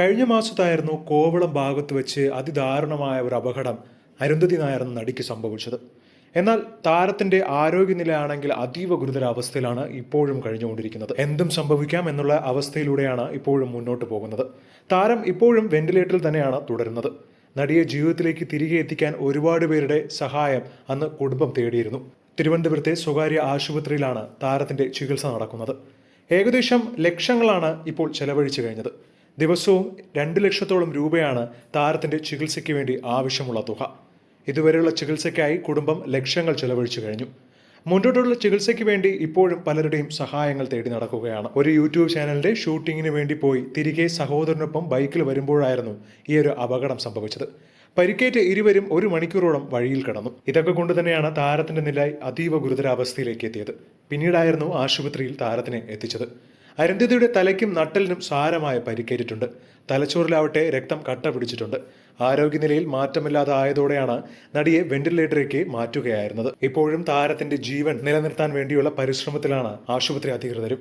കഴിഞ്ഞ മാസത്തായിരുന്നു കോവളം ഭാഗത്ത് വെച്ച് അതിദാരുണമായ ഒരു അപകടം അരുന്ധതി നായർ എന്ന നടിക്ക് സംഭവിച്ചത്. എന്നാൽ താരത്തിന്റെ ആരോഗ്യനിലയാണെങ്കിൽ അതീവ ഗുരുതരാവസ്ഥയിലാണ് ഇപ്പോഴും കഴിഞ്ഞുകൊണ്ടിരിക്കുന്നത്. എന്തും സംഭവിക്കാം എന്നുള്ള അവസ്ഥയിലൂടെയാണ് ഇപ്പോഴും മുന്നോട്ട് പോകുന്നത്. താരം ഇപ്പോഴും വെന്റിലേറ്ററിൽ തന്നെയാണ് തുടരുന്നത്. നടിയെ ജീവിതത്തിലേക്ക് തിരികെ എത്തിക്കാൻ ഒരുപാട് പേരുടെ സഹായം അന്ന് കുടുംബം തേടിയിരുന്നു. തിരുവനന്തപുരത്തെ സ്വകാര്യ ആശുപത്രിയിലാണ് താരത്തിന്റെ ചികിത്സ നടക്കുന്നത്. ഏകദേശം ലക്ഷങ്ങളാണ് ഇപ്പോൾ ചെലവഴിച്ചു കഴിഞ്ഞത്. ദിവസവും രണ്ട് ലക്ഷത്തോളം രൂപയാണ് താരത്തിന്റെ ചികിത്സയ്ക്ക് വേണ്ടി ആവശ്യമുള്ള തുക. ഇതുവരെയുള്ള ചികിത്സയ്ക്കായി കുടുംബം ലക്ഷങ്ങൾ ചെലവഴിച്ചു കഴിഞ്ഞു. മുന്നോട്ടുള്ള ചികിത്സയ്ക്ക് വേണ്ടി ഇപ്പോഴും പലരുടെയും സഹായങ്ങൾ തേടി നടക്കുകയാണ്. ഒരു യൂട്യൂബ് ചാനലിന്റെ ഷൂട്ടിങ്ങിന് വേണ്ടി പോയി തിരികെ സഹോദരനൊപ്പം ബൈക്കിൽ വരുമ്പോഴായിരുന്നു ഈ ഒരു അപകടം സംഭവിച്ചത്. പരിക്കേറ്റ ഇരുവരും ഒരു മണിക്കൂറോളം വഴിയിൽ കിടന്നു. ഇതൊക്കെ കൊണ്ട് തന്നെയാണ് താരത്തിന്റെ നില അതീവ ഗുരുതരാവസ്ഥയിലേക്ക് എത്തിയത്. പിന്നീടായിരുന്നു ആശുപത്രിയിൽ താരത്തിനെ എത്തിച്ചത്. അരുന്ധതിയുടെ തലയ്ക്കും നട്ടലിനും സാരമായ പരിക്കേറ്റിട്ടുണ്ട്. തലച്ചോറിലാവട്ടെ രക്തം കട്ട പിടിച്ചിട്ടുണ്ട്. ആരോഗ്യനിലയിൽ മാറ്റമില്ലാതെ ആയതോടെയാണ് നടിയെ വെന്റിലേറ്ററിലേക്ക് മാറ്റുകയായിരുന്നത്. ഇപ്പോഴും താരത്തിന്റെ ജീവൻ നിലനിർത്താൻ വേണ്ടിയുള്ള പരിശ്രമത്തിലാണ് ആശുപത്രി അധികൃതരും.